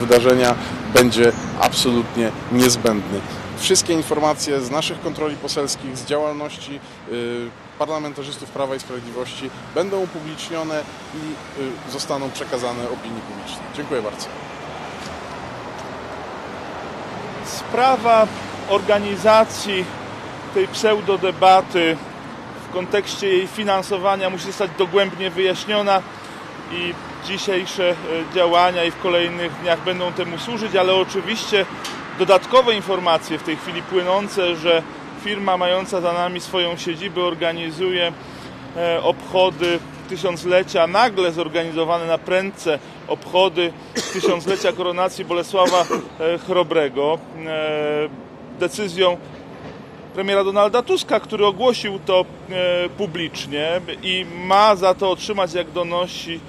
wydarzenia będzie absolutnie niezbędny. Wszystkie informacje z naszych kontroli poselskich, z działalności y, parlamentarzystów Prawa i Sprawiedliwości będą upublicznione i y, zostaną przekazane opinii publicznej. Dziękuję bardzo. Sprawa organizacji tej pseudodebaty w kontekście jej finansowania musi zostać dogłębnie wyjaśniona i dzisiejsze e, działania i w kolejnych dniach będą temu służyć, ale oczywiście dodatkowe informacje w tej chwili płynące, że firma mająca za nami swoją siedzibę organizuje e, obchody tysiąclecia, nagle zorganizowane na prędce obchody tysiąclecia koronacji Bolesława e, Chrobrego. Decyzją premiera Donalda Tuska, który ogłosił to publicznie i ma za to otrzymać, jak donosi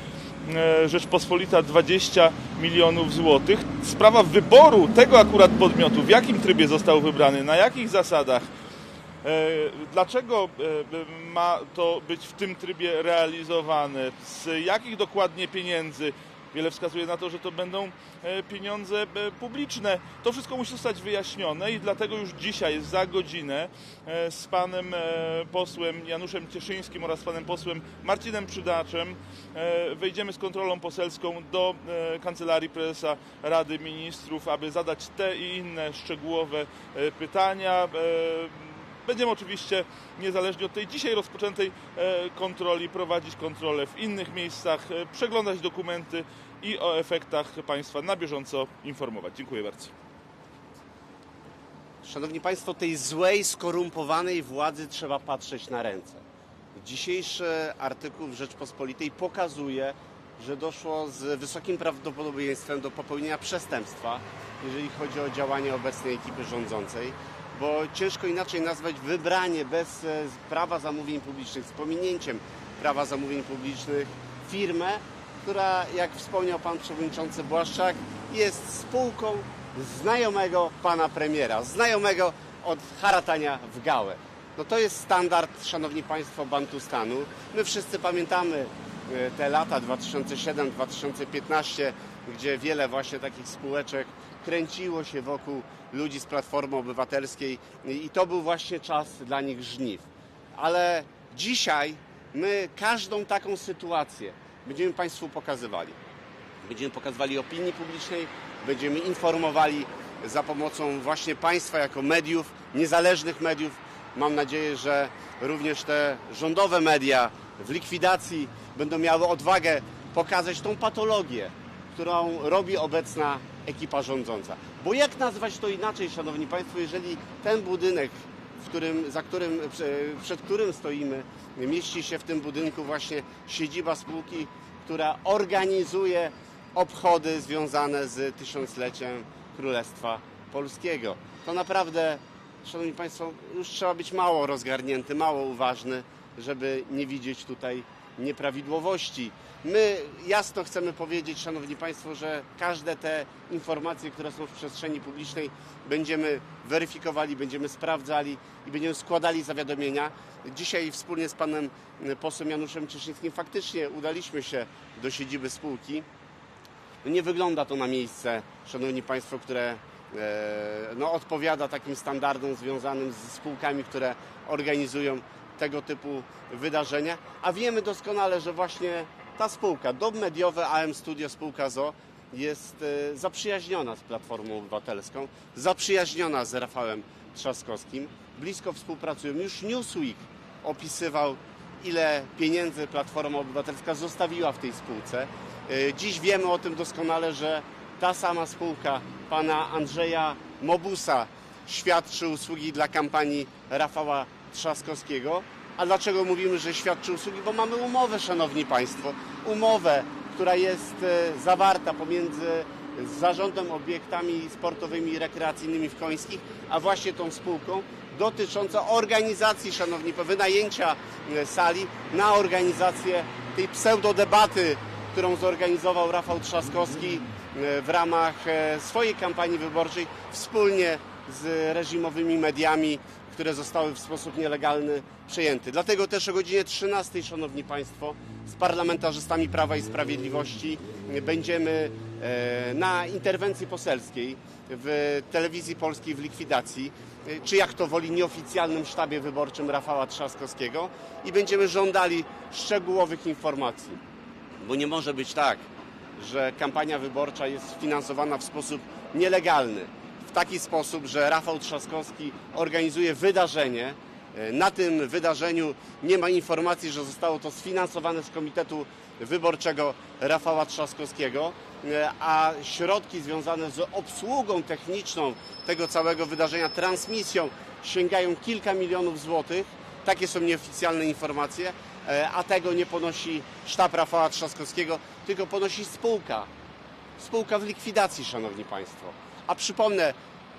Rzeczpospolita, 20 milionów złotych. Sprawa wyboru tego akurat podmiotu, w jakim trybie został wybrany, na jakich zasadach, E, Dlaczego e, ma to być w tym trybie realizowane? Z jakich dokładnie pieniędzy? Wiele wskazuje na to, że to będą e, pieniądze e, publiczne. To wszystko musi zostać wyjaśnione i dlatego już dzisiaj, za godzinę, e, z panem posłem Januszem Cieszyńskim oraz panem posłem Marcinem Przydaczem wejdziemy z kontrolą poselską do Kancelarii Prezesa Rady Ministrów, aby zadać te i inne szczegółowe pytania. Będziemy oczywiście, niezależnie od tej dzisiaj rozpoczętej e, kontroli, prowadzić kontrolę w innych miejscach, e, przeglądać dokumenty i o efektach Państwa na bieżąco informować. Dziękuję bardzo. Szanowni Państwo, tej złej, skorumpowanej władzy trzeba patrzeć na ręce. Dzisiejszy artykuł w Rzeczpospolitej pokazuje, że doszło z wysokim prawdopodobieństwem do popełnienia przestępstwa, jeżeli chodzi o działanie obecnej ekipy rządzącej, bo ciężko inaczej nazwać wybranie bez e, prawa zamówień publicznych, z pominięciem prawa zamówień publicznych firmę, która, jak wspomniał pan przewodniczący Błaszczak, jest spółką znajomego pana premiera, znajomego od haratania w gałę. No to jest standard, szanowni państwo, Bantustanu. My wszyscy pamiętamy e, te lata 2007-2015, gdzie wiele właśnie takich spółeczek kręciło się wokół ludzi z Platformy Obywatelskiej i to był właśnie czas dla nich żniw. Ale dzisiaj my każdą taką sytuację będziemy Państwu pokazywali. Będziemy pokazywali opinii publicznej, będziemy informowali za pomocą właśnie Państwa jako mediów, niezależnych mediów. Mam nadzieję, że również te rządowe media w likwidacji będą miały odwagę pokazać tą patologię, którą robi obecna ekipa rządząca. Bo jak nazwać to inaczej, Szanowni Państwo, jeżeli ten budynek, w którym, za którym, prze- przed którym stoimy, mieści się w tym budynku właśnie siedziba spółki, która organizuje obchody związane z tysiącleciem Królestwa Polskiego. To naprawdę, Szanowni Państwo, już trzeba być mało rozgarnięty, mało uważny, żeby nie widzieć tutaj nieprawidłowości. My jasno chcemy powiedzieć, Szanowni Państwo, że każde te informacje, które są w przestrzeni publicznej, będziemy weryfikowali, będziemy sprawdzali i będziemy składali zawiadomienia. Dzisiaj wspólnie z panem posłem Januszem Cieszyńskim faktycznie udaliśmy się do siedziby spółki. Nie wygląda to na miejsce, Szanowni Państwo, które e, no, odpowiada takim standardom związanym z spółkami, które organizują tego typu wydarzenia. A wiemy doskonale, że właśnie ta spółka, Dom Mediowy AM Studio Spółka ZO jest e, zaprzyjaźniona z Platformą Obywatelską, zaprzyjaźniona z Rafałem Trzaskowskim. Blisko współpracują. Już Newsweek opisywał, ile pieniędzy Platforma Obywatelska zostawiła w tej spółce. E, Dziś wiemy o tym doskonale, że ta sama spółka pana Andrzeja Mobusa świadczy usługi dla kampanii Rafała Trzaskowskiego. A dlaczego mówimy, że świadczy usługi? Bo mamy umowę, szanowni państwo, umowę, która jest e, zawarta pomiędzy zarządem obiektami sportowymi i rekreacyjnymi w Końskich, a właśnie tą spółką dotycząca organizacji, szanowni państwo, wynajęcia e, sali na organizację tej pseudodebaty, którą zorganizował Rafał Trzaskowski e, w ramach swojej kampanii wyborczej wspólnie z reżimowymi mediami, które zostały w sposób nielegalny przejęte. Dlatego też o godzinie 13, szanowni państwo, z parlamentarzystami Prawa i Sprawiedliwości będziemy e, na interwencji poselskiej w telewizji polskiej w likwidacji, e, czy jak to woli nieoficjalnym sztabie wyborczym Rafała Trzaskowskiego i będziemy żądali szczegółowych informacji. Bo nie może być tak, że kampania wyborcza jest finansowana w sposób nielegalny. W taki sposób, że Rafał Trzaskowski organizuje wydarzenie. E, Na tym wydarzeniu nie ma informacji, że zostało to sfinansowane z Komitetu Wyborczego Rafała Trzaskowskiego, e, a środki związane z obsługą techniczną tego całego wydarzenia, transmisją sięgają kilka milionów złotych. Takie są nieoficjalne informacje, e, a tego nie ponosi sztab Rafała Trzaskowskiego, tylko ponosi spółka. Spółka w likwidacji, Szanowni Państwo. A przypomnę,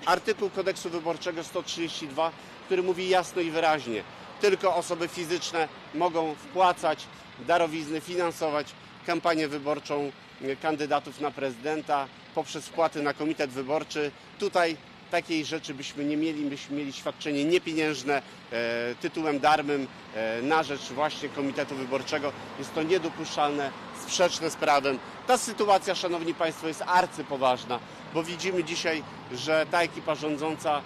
artykuł kodeksu wyborczego 132, który mówi jasno i wyraźnie, tylko osoby fizyczne mogą wpłacać darowizny, finansować kampanię wyborczą e, kandydatów na prezydenta poprzez wpłaty na komitet wyborczy. Tutaj takiej rzeczy byśmy nie mieli, byśmy mieli świadczenie niepieniężne e, tytułem darmym e, na rzecz właśnie komitetu wyborczego. Jest to niedopuszczalne, sprzeczne z prawem. Ta sytuacja, Szanowni Państwo, jest arcypoważna, bo widzimy dzisiaj, że ta ekipa rządząca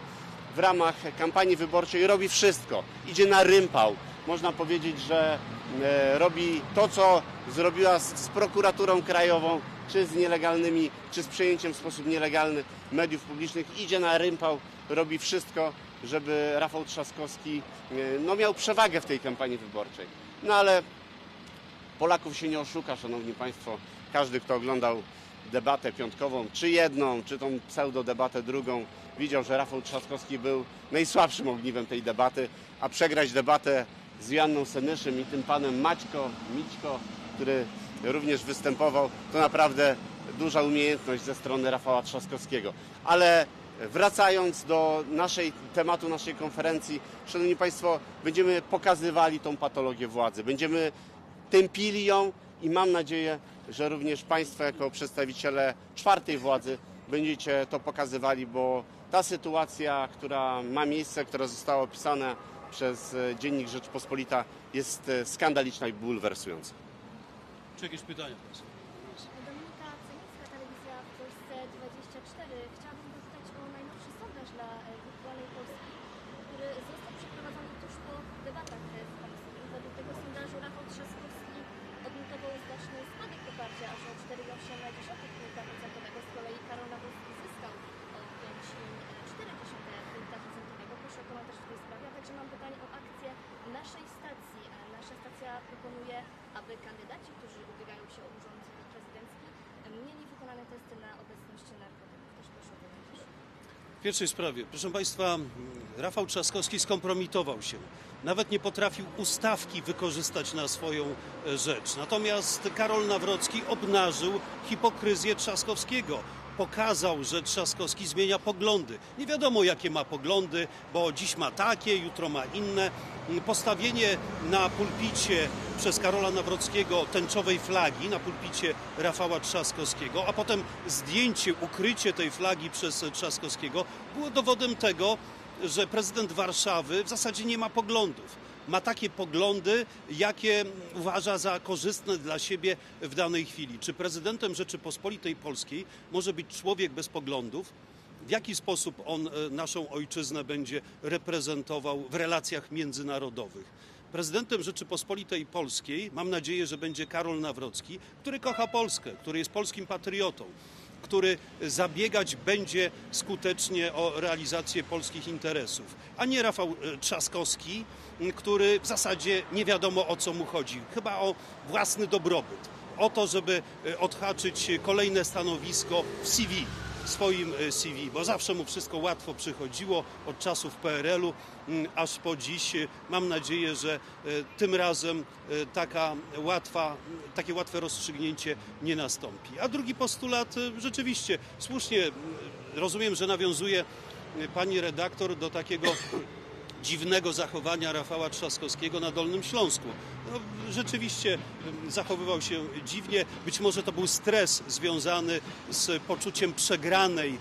w ramach kampanii wyborczej robi wszystko. Idzie na rympał. Można powiedzieć, że robi to, co zrobiła z, z prokuraturą krajową, czy z nielegalnymi, czy z przejęciem w sposób nielegalny mediów publicznych. Idzie na rympał, robi wszystko, żeby Rafał Trzaskowski e, no, miał przewagę w tej kampanii wyborczej. No ale Polaków się nie oszuka, Szanowni Państwo. Każdy, kto oglądał debatę piątkową, czy jedną, czy tą pseudodebatę drugą, widział, że Rafał Trzaskowski był najsłabszym ogniwem tej debaty, a przegrać debatę z Joanną Senyszym i tym panem Maćko, Mićko, który również występował, to naprawdę duża umiejętność ze strony Rafała Trzaskowskiego. Ale wracając do naszej tematu naszej konferencji, Szanowni Państwo, będziemy pokazywali tą patologię władzy. Będziemy tępili ją i mam nadzieję, że również Państwo jako przedstawiciele czwartej władzy będziecie to pokazywali, bo ta sytuacja, która ma miejsce, która została opisana przez e, Dziennik Rzeczpospolita jest e, skandaliczna i bulwersująca. Czy jakieś pytania? Państwo? Dominika Cenicka, telewizja w Polsce 24. Chciałabym zapytać o najnowszy sondaż dla e, Wirtualnej Polski, który został przeprowadzony tuż po debatach e, w Komisji. Według tego sondażu Rafał Trzaskowski odnotował znaczny spadek poparcia, aż o 4,8 punkta procentowego. Z kolei Karol Nawrocki zyskał o 5,4 punkta procentowego. Proszę o komentarz w tej sprawie. A mam pytanie o akcję naszej stacji. Nasza stacja proponuje, aby kandydaci, którzy ubiegają się o urząd prezydencki, mieli wykonane testy na obecność narkotyków. Też proszę o komentarz. W pierwszej sprawie, proszę Państwa, Rafał Trzaskowski skompromitował się. Nawet nie potrafił ustawki wykorzystać na swoją e, rzecz. Natomiast Karol Nawrocki obnażył hipokryzję Trzaskowskiego. Pokazał, że Trzaskowski zmienia poglądy. Nie wiadomo, jakie ma poglądy, bo dziś ma takie, jutro ma inne. Postawienie na pulpicie przez Karola Nawrockiego tęczowej flagi, na pulpicie Rafała Trzaskowskiego, a potem zdjęcie, ukrycie tej flagi przez Trzaskowskiego było dowodem tego, że prezydent Warszawy w zasadzie nie ma poglądów. Ma takie poglądy, jakie uważa za korzystne dla siebie w danej chwili. Czy prezydentem Rzeczypospolitej Polskiej może być człowiek bez poglądów? W jaki sposób on e, naszą ojczyznę będzie reprezentował w relacjach międzynarodowych? Prezydentem Rzeczypospolitej Polskiej mam nadzieję, że będzie Karol Nawrocki, który kocha Polskę, który jest polskim patriotą, który zabiegać będzie skutecznie o realizację polskich interesów, a nie Rafał e, Trzaskowski, który w zasadzie nie wiadomo o co mu chodzi, chyba o własny dobrobyt, o to, żeby e, odhaczyć kolejne stanowisko w CV swoim e, CV, bo zawsze mu wszystko łatwo przychodziło od czasów PRL-u mm, aż po dziś. Mam nadzieję, że e, tym razem e, taka łatwa, takie łatwe rozstrzygnięcie nie nastąpi. A drugi postulat rzeczywiście słusznie mm, rozumiem, że nawiązuje pani redaktor do takiego dziwnego zachowania Rafała Trzaskowskiego na Dolnym Śląsku. No, rzeczywiście zachowywał się dziwnie. Być może to był stres związany z poczuciem przegranej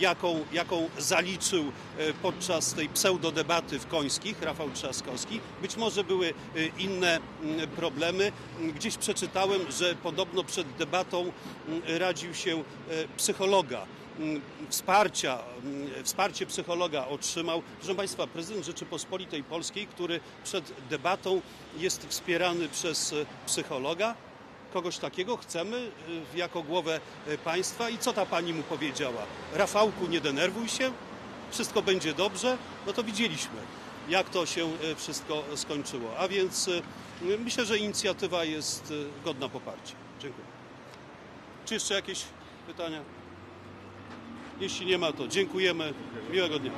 jaką, jaką zaliczył e, podczas tej pseudodebaty w Końskich, Rafał Trzaskowski. Być może były e, inne mm, problemy. Gdzieś przeczytałem, że podobno przed debatą mm, radził się e, psychologa wsparcia, mm, wsparcie psychologa otrzymał. Proszę Państwa, prezydent Rzeczypospolitej Polskiej, który przed debatą jest wspierany przez e, psychologa. Kogoś takiego chcemy e, jako głowę e, państwa. I co ta pani mu powiedziała? Rafałku, nie denerwuj się, wszystko będzie dobrze. No to widzieliśmy, jak to się wszystko skończyło. A więc myślę, że inicjatywa jest godna poparcia. Dziękuję. Czy jeszcze jakieś pytania? Jeśli nie ma, to dziękujemy. Miłego dnia.